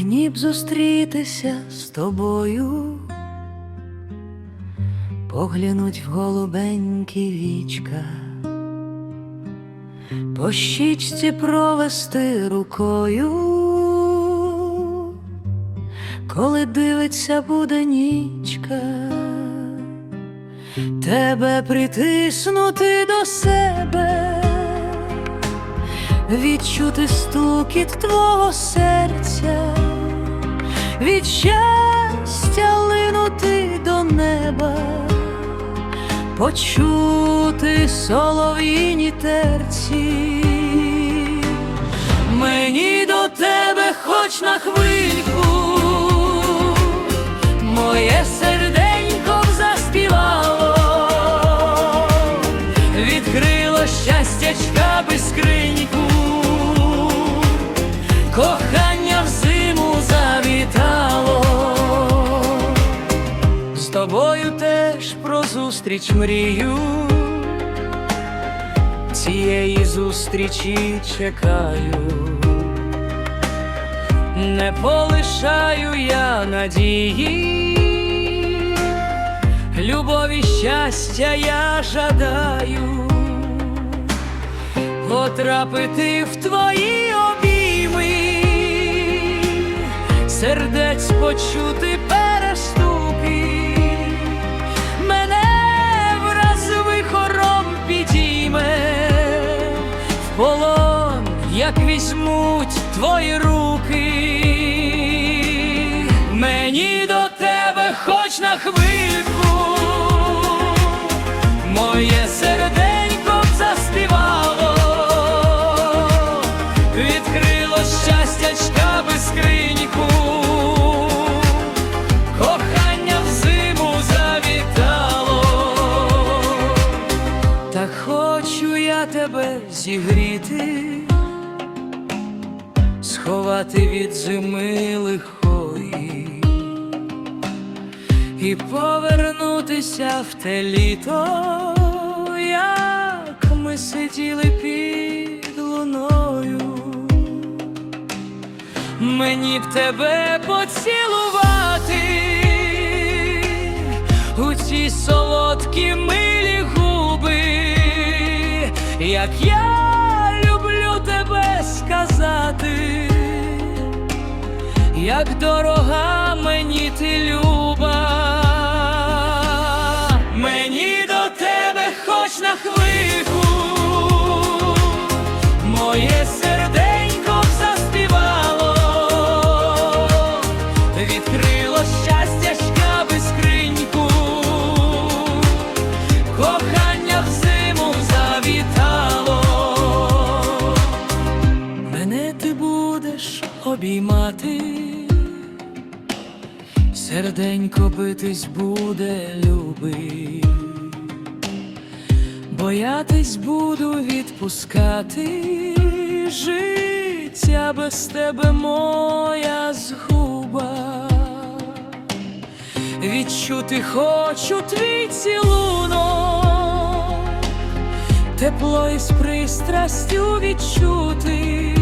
Мені б зустрітися з тобою, поглянуть в голубенькі вічка, по щічці провести рукою, коли дивиться буде нічка, тебе притиснути до себе відчути стукіт твого серця, від щастя линути до неба, почути солов'їні терці. Мені до тебе хоч на хвильку, теж про зустріч мрію, цієї зустрічі чекаю. Не полишаю я надії, любові щастя я жадаю, потрапити в твої обійми, сердець почути полон, як візьмуть твої руки, мені до тебе хоч на хвильку, моє серденько зігріти, сховати від зими лихої і повернутися в те літо, як ми сиділи під луною. Мені б тебе поцілувати у ці солодкі милі губи, як я люблю тебе сказати, як дорога мені ти люба, мені до тебе хоч на хвильку, обіймати, серденько битись буде любий. Боятись буду відпускати життя без тебе моя згуба. Відчути хочу твій цілунок, тепло із пристрастю відчути,